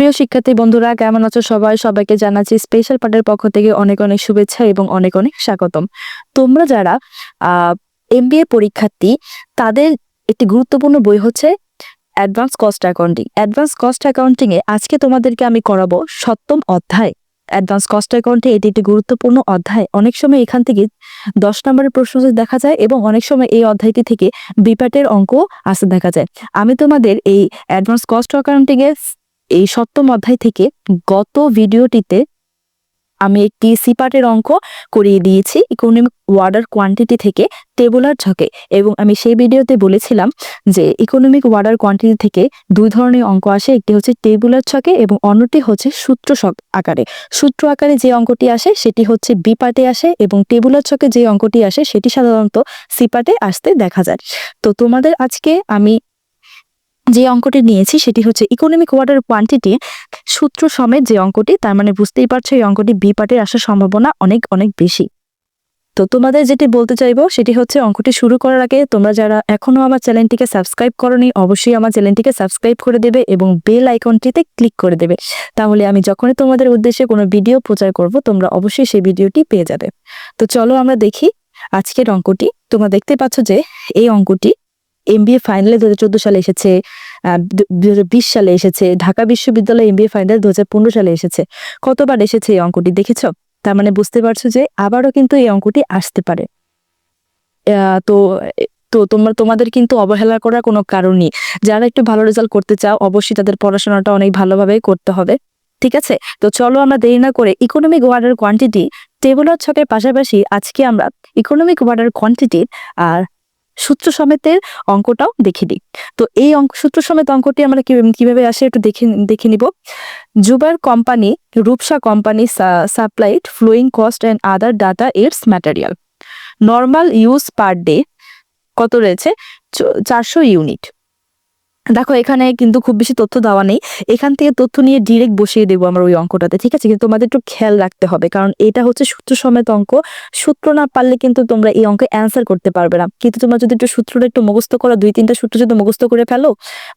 প্রিয় শিক্ষার্থী বন্ধুরা, কেমন আছো সবাই? সবাইকে জানাচ্ছি স্পেশাল পার্টের পক্ষ থেকে অনেক অনেক শুভেচ্ছা এবং অনেক অনেক স্বাগতম। তোমরা যারা এমবিএ পরীক্ষার্থী, তাদের একটি গুরুত্বপূর্ণ বই হচ্ছে advance cost accounting advance cost accounting এ আজকে তোমাদেরকে আমি করাবো সপ্তম অধ্যায়। অ্যাডভান্স কস্ট অ্যাকাউন্টে এটি একটি গুরুত্বপূর্ণ অধ্যায়। অনেক সময় এখান থেকে দশ নম্বরের প্রশ্ন দেখা যায় এবং অনেক সময় এই অধ্যায়টি থেকে বিপাটের অঙ্ক আসতে দেখা যায়। আমি তোমাদের এই অ্যাডভান্স কস্ট অ্যাকাউন্টিং এর এই সপ্তম অধ্যায় থেকে গত ভিডিওটিতে আমি একটি সিপাটের অঙ্ক করিয়ে দিয়েছি ইকোনমিক ওয়ার্ডার কোয়ান্টিটি থেকে টেবুলার ছকে এবং আমি সেই ভিডিওতে বলেছিলাম যে ইকোনমিক ওয়ার্ডার কোয়ান্টিটি থেকে দুই ধরনের অঙ্ক আসে, একটি হচ্ছে টেবুলার ছকে এবং অন্যটি হচ্ছে সূত্র আকারে। সূত্র আকারে যে অঙ্কটি আসে, সেটি হচ্ছে বি পার্টে আসে এবং টেবুলার ছকে যে অঙ্কটি আসে, সেটি সাধারণত সি পার্টে আসতে দেখা যায়। তো তোমাদের আজকে আমি যে অঙ্কটি নিয়েছি সেটি হচ্ছে ইকোনমিক ওয়ার্ডার কোয়ান্টিটি সূত্র সমেত যে অঙ্কটি, তার মানে বুঝতেই পারছ এই অঙ্কটি বি পার্টের আসার সম্ভাবনা অনেক অনেক বেশি। তো তোমাদের যেটি বলতে চাইব সেটি হচ্ছে অঙ্কটি শুরু করার আগে তোমরা যারা এখনও আমার চ্যানেলটিকে সাবস্ক্রাইব করনি, অবশ্যই আমার চ্যানেলটিকে সাবস্ক্রাইব করে দেবে এবং বেল আইকনটিতে ক্লিক করে দেবে। তাহলে আমি যখনই তোমাদের উদ্দেশ্যে কোনো ভিডিও প্রচার করব, তোমরা অবশ্যই সেই ভিডিওটি পেয়ে যাবে। তো চলো আমরা দেখি আজকের অঙ্কটি। তোমরা দেখতে পাচ্ছ যে এই অঙ্কটি এমবিএ ফাইনালে দু হাজার চোদ্দ সালে এসেছে। দু সালে এসেছে, ঢাকা বিশ্ববিদ্যালয় এমবিএ ফাইনাল দু হাজার পনেরো সালে এসেছে। কতবার এসেছে এই অঙ্কটি দেখেছ? তার মানে বুঝতে পারছ যে আবারও কিন্তু এই অঙ্কটি আসতে পারে। তো তো তোমরা, তোমাদের কিন্তু অবহেলা করার কোনো কারণ নেই। যারা একটু ভালো রেজাল্ট করতে চাও, অবশ্যই তাদের পড়াশোনাটা অনেক ভালোভাবে করতে হবে। ঠিক আছে? তো চলো আমরা দেরি না করে ইকোনমিক ওয়ার্ডার কোয়ান্টিটি টেবুলার ছকের পাশাপাশি আজকে আমরা ইকোনমিক ওয়ার্ডার কোয়ান্টিটির আর সূত্র সমেতের অঙ্কটাও দেখে দিই তো এই অঙ্ক, সূত্র সমেত অঙ্কটি আমরা কীভাবে আসে একটু দেখে দেখে নিব। জুবার company Rupsa company supplied flowing cost and other data it's material normal use per day কত রয়েছে? চারশো ইউনিট দেখো, এখানে কিন্তু খুব বেশি তথ্য দেওয়া নেই। এখান থেকে তথ্য নিয়ে ডিরেক্ট বসিয়ে দেবো আমরা ওই অঙ্কটাতে, ঠিক আছে? কিন্তু তোমাদের একটু খেয়াল রাখতে হবে, কারণ এটা হচ্ছে সূত্র সমেত অঙ্ক। সূত্র না পারলে কিন্তু তোমরা এই অঙ্কে অ্যান্সার করতে পারবে না। কিন্তু তোমরা যদি একটু সূত্রটা একটু মুখস্থ করো, দুই তিনটা সূত্র যদি মুখস্থ করে ফেলো,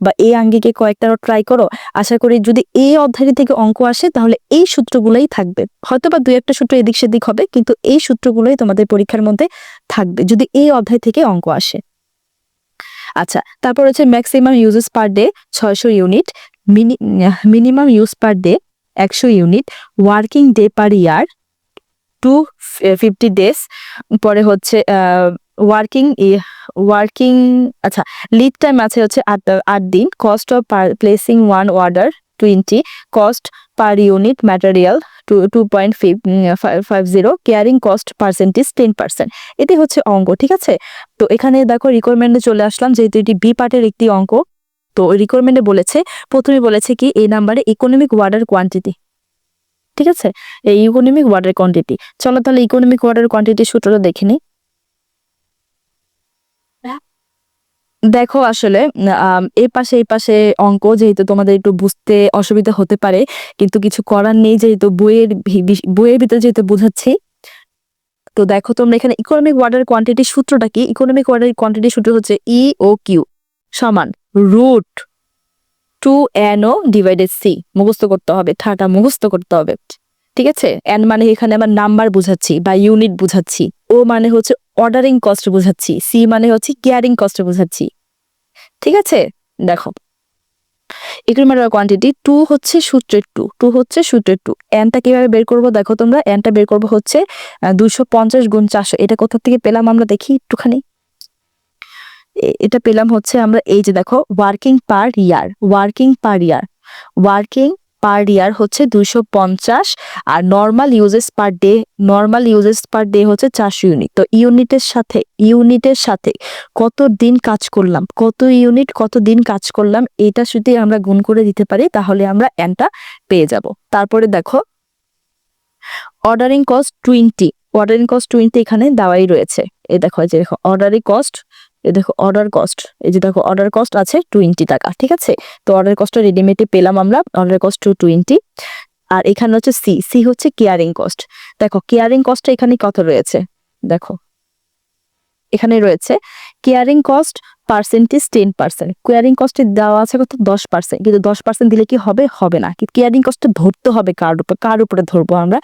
বা এই আঙ্গিকে কয়েকটা ট্রাই করো, আশা করি যদি এই অধ্যায় থেকে অঙ্ক আসে, তাহলে এই সূত্রগুলোই থাকবে। হয়তো বা দুই একটা সূত্র এদিক সেদিক হবে, কিন্তু এই সূত্রগুলোই তোমাদের পরীক্ষার মধ্যে থাকবে, যদি এই অধ্যায় থেকে অঙ্ক আসে। আচ্ছা তারপর হচ্ছে ম্যাক্সিমাম ইউজেস পার ডে ছয়শো unit minimum use per day একশো unit working day per year two fifty days পরে হচ্ছে ওয়ার্কিং ওয়ার্কিং আচ্ছা লিড টাইম আছে হচ্ছে আট আট দিন cost of placing one order twenty cost per unit material two two point five zero carrying cost percentage ten percent এটি হচ্ছে অঙ্ক, ঠিক আছে? তো এখানে দেখো রিকোয়ারমেন্টে চলে আসলাম, যেহেতু এটি বি পার্টের একটি অঙ্ক, তো রিকোয়ারমেন্টে বলেছে, প্রথমে বলেছে কি এই নাম্বারে ইকোনমিক ওয়ার্ডার কোয়ান্টিটি ঠিক আছে? এই ইকোনমিক ওয়ার্ডার কোয়ান্টিটি চলো তাহলে ইকোনমিক ওয়ার্ডার কোয়ান্টিটি সূত্রটা দেখে নিই। দেখো আসলে এই পাশে এই পাশে অঙ্ক যেহেতু তোমাদের একটু বুঝতে অসুবিধা হতে পারে, কিন্তু কিছু করার নেই যেহেতু বইয়ের বইয়ের ভিতরে যেহেতু বুঝাচ্ছি। তো দেখো তোমরা এখানে ইকোনমিক ওয়ার্ডের কোয়ান্টিটি সূত্রটা কি? ইকোনমিক ওয়ার্ডের কোয়ান্টিটি সূত্র হচ্ছে ই ও কিউ সমান root two N O divided C মুখস্থ করতে হবে, ঠাটা মুখস্থ করতে হবে। ঠিক আছে? এন মানে এখানে আমার নাম্বার বুঝাচ্ছি বা ইউনিট বুঝাচ্ছি। ও মানে হচ্ছে অর্ডারিং কস্ট বুঝাচ্ছি। সি মানে হচ্ছে কেয়ারিং কস্ট বুঝাচ্ছি। ঠিক আছে? দেখো। ইকুইমার কোয়ান্টিটি টু হচ্ছে সূত্রের টু টু হচ্ছে সূত্রের টু এনটা কীভাবে বের করব দেখো তোমরা? এনটা বের করব হচ্ছে দুশো পঞ্চাশ গুণ চারশো। এটা কোথা থেকে পেলাম আমরা দেখি একটুখানি। এটা পেলাম হচ্ছে আমরা এই যে দেখো working per year working per year working per year হচ্ছে দুইশো পঞ্চাশ আর normal uses per day normal uses per day হচ্ছে চারশো ইউনিট তো ইউনিটের সাথে ইউনিটের সাথে কত দিন কাজ করলাম, কত ইউনিট কত দিন কাজ করলাম, এটা যদি আমরা গুণ করে দিতে পারি, তাহলে আমরা এনটা পেয়ে যাব। তারপরে দেখো ordering cost twenty ordering cost twenty এখানে দেওয়াই রয়েছে। এই দেখো যে দেখো অর্ডারিং কস্ট এই দেখো অর্ডার কস্ট এই যে দেখো অর্ডার কস্ট আছে টোয়েন্টি টাকা, ঠিক আছে? তো অর্ডার কস্টটা রেডিমেডে পেলাম আমরা অর্ডার কস্ট টু টোয়েন্টি আর এখানে হচ্ছে সি সি হচ্ছে কেয়ারিং কস্ট দেখো কেয়ারিং কস্টটা এখানে কত রয়েছে? দেখো, এখানে রয়েছে carrying cost percentage ten percent carrying কস্টে দেওয়া আছে কত? দশ পার্সেন্ট কিন্তু দশ পার্সেন্ট দিলে কি হবে? হবে না। কিন্তু কেয়ারিং কস্টে ধরতে হবে কার উপর, কার উপরে ধরবো আমরা?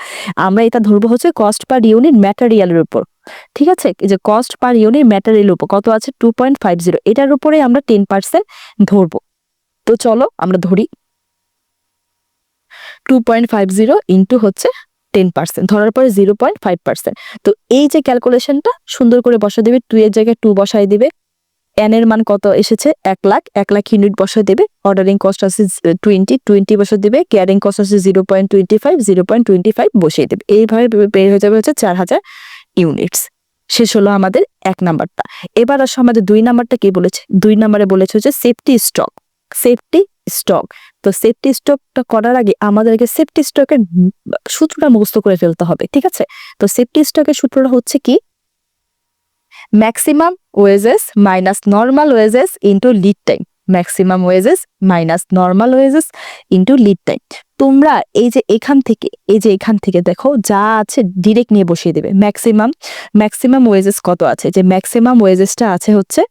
আমরা এটা ধরবো হচ্ছে কস্ট পার ইউনিট ম্যাটেরিয়ালের উপর। ঠিক আছে? যে কস্ট পার ইউনিট ম্যাটেরিয়াল উপর কত আছে? টু পয়েন্ট ফাইভ জিরো এটার উপরে আমরা টেন পার্সেন্ট ধরবো। তো চলো আমরা ধরি। Two point five zero into হচ্ছে টেন পার্সেন্ট ধরার পরে জিরো পয়েন্ট ফাইভ পার্সেন্ট তো এই যে ক্যালকুলেশনটা সুন্দর করে বসা দেবে। টু এর জায়গায় টু বসাই দিবে। এন এর মান কত এসেছে? এক লাখ। এক লাখ ইউনিট বসা দেবে। অর্ডারিং কস্ট আছে টোয়েন্টি টোয়েন্টি বসা দেবে। কেয়ারিং কস্ট আছে zero point twenty five zero point twenty five বসিয়ে দেবে। এইভাবে বের হয়ে যাবে হচ্ছে চার হাজার ইউনিটস। শেষ হলো আমাদের এক নাম্বারটা। এবার আসো আমাদের দুই নাম্বারটা কি বলেছে? দুই নাম্বারে বলেছে হচ্ছে সেফটি স্টক সেফটি স্টক তো সেফটি স্টকটা করার আগে আমাদেরকে সেফটি স্টকের সূত্রটা মুখস্থ করে ফেলতে হবে, ঠিক আছে? তো সেফটি স্টকের সূত্রটা হচ্ছে কি? Maximum usages minus normal usages into lead time maximum usages minus normal usages into lead time তোমরা এই যে এখান থেকে, এই যে এখান থেকে দেখো, যা আছে ডিরেক্ট নিয়ে বসিয়ে দেবে। ম্যাক্সিমাম ম্যাক্সিমাম ওয়েজেস কত আছে? যে ম্যাক্সিমাম ওয়েজেসটা আছে হচ্ছে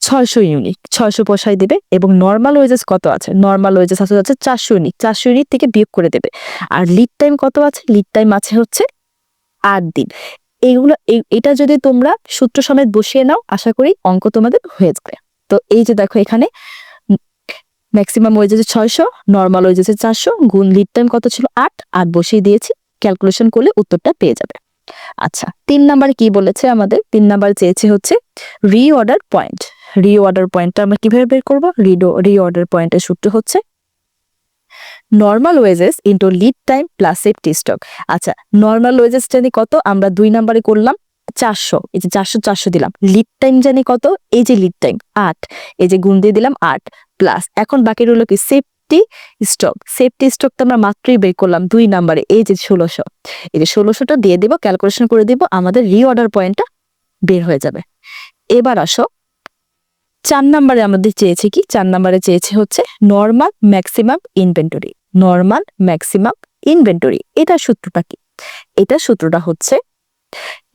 ছয়শো ইউনিট ছয়শো বসাই দেবে এবং নর্মাল ওয়েজেস কত আছে? নর্মাল ওয়েজেস আছে হচ্ছে চারশো ইউনিট চারশো ইউনিট থেকে বিয়োগ করে দেবে। আর লিড টাইম কত আছে? লিড টাইম আছে হচ্ছে আট দিন। এইগুলো এই- এটা যদি তোমরা সূত্র সমেত বসিয়ে নাও, আশা করি অঙ্ক তোমাদের হয়ে যাবে। তো এই যে দেখো এখানে ম্যাক্সিমাম ওয়েজেস ছয়শো নর্মাল ওয়েজেস চারশো, গুণ লিড টাইম কত ছিল? আট। আট বসিয়ে দিয়েছি। ক্যালকুলেশন করলে উত্তরটা পেয়ে যাবে। আচ্ছা তিন নাম্বারে কি বলেছে আমাদের? তিন নাম্বার চেয়েছে হচ্ছে রি অর্ডার পয়েন্ট রি অর্ডার পয়েন্টটা আমরা কীভাবে বের করব? রিডো রি অর্ডার পয়েন্টের সূত্র হচ্ছে normal usages into lead time plus safety stock আচ্ছা নর্মাল ওয়েজেস জানি কত? আমরা দুই নাম্বারে করলাম চারশো। এই যে চারশো চারশো দিলাম। লিড টাইম জানি কত? এই যে লিড টাইম আট। এই যে গুণ দিয়ে দিলাম আট। প্লাস। এখন বাকি রইল কি সেফটি স্টক সেফটি স্টক তো আমরা মাত্রই বের করলাম দুই নাম্বারে, এই যে ষোলোশো। এই যে ষোলোশোটা দিয়ে দিব ক্যালকুলেশন করে দিব, আমাদের রি অর্ডার পয়েন্টটা বের হয়ে যাবে। এবার আসো, চার নাম্বারে আমাদের চেয়েছে কি? চার নাম্বারে চেয়েছে হচ্ছে normal maximum inventory normal maximum inventory এটা সূত্রটা কি? এটা সূত্রটা হচ্ছে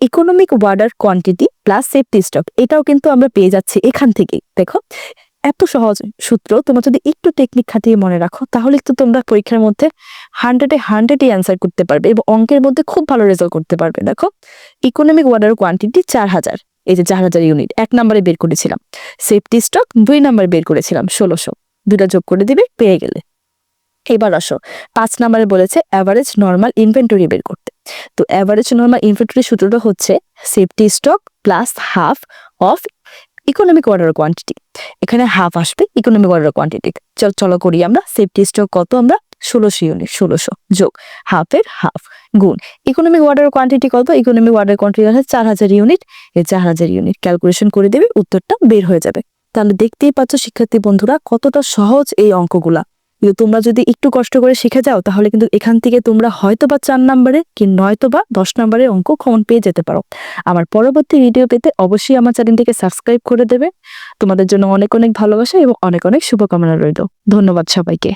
economic order quantity plus safety stock এটাও কিন্তু আমরা পেয়ে যাচ্ছি এখান থেকে দেখো এত সহজ সূত্র, তোমরা যদি একটু টেকনিক খাটিয়ে মনে রাখো, তাহলে তো তোমরা পরীক্ষার মধ্যে হান্ড্রেডে হান্ড্রেডই অ্যান্সার করতে পারবে এবং অঙ্কের মধ্যে খুব ভালো রেজাল্ট করতে পারবে। দেখো ইকোনমিক ওয়ার্ডার কোয়ান্টিটি চার হাজার। এই যে চার হাজার ইউনিট এক নম্বরে বের করেছিলাম। সেফটি স্টক দুই নম্বরে বের করেছিলাম, ষোলোশো। দুটা যোগ করে দিবে, পেয়ে গেলে। এবার আসো, পাঁচ নম্বরে বলেছে অ্যাভারেজ নর্মাল ইনভেন্টরি বের করতে। তো অ্যাভারেজ নর্মাল ইনভেন্টরি সূত্রটা হচ্ছে safety stock plus half of economic order quantity এখানে হাফ আসবে ইকোনমিক অর্ডার কোয়ান্টিটি চল, চলো করি আমরা সেফটি স্টক কত আমরা? ষোলোশো ইউনিট ষোলোশো। যোগ হাফের হাফ গুণ ইকোনমিক অর্ডার কোয়ান্টিটি কত? ইকোনমিক অর্ডার কোয়ান্টিটি আছে চার হাজার ইউনিট এই চার হাজার ইউনিট ক্যালকুলেশন করে দেবে, উত্তরটা বের হয়ে যাবে। তাহলে দেখতেই পাচ্ছ, শিক্ষার্থী বন্ধুরা, কতটা সহজ এই অঙ্কগুলা। কিন্তু তোমরা যদি একটু কষ্ট করে শিখে যাও, তাহলে কিন্তু এখান থেকে তোমরা হয়তো বা চার নাম্বারে কি নয়তো বা দশ নাম্বারের অঙ্ক কমন পেয়ে যেতে পারো। আমার পরবর্তী ভিডিও পেতে অবশ্যই আমার চ্যানেলটিকে সাবস্ক্রাইব করে দেবে। তোমাদের জন্য অনেক অনেক ভালোবাসা এবং অনেক অনেক শুভকামনা রইল। ধন্যবাদ সবাইকে।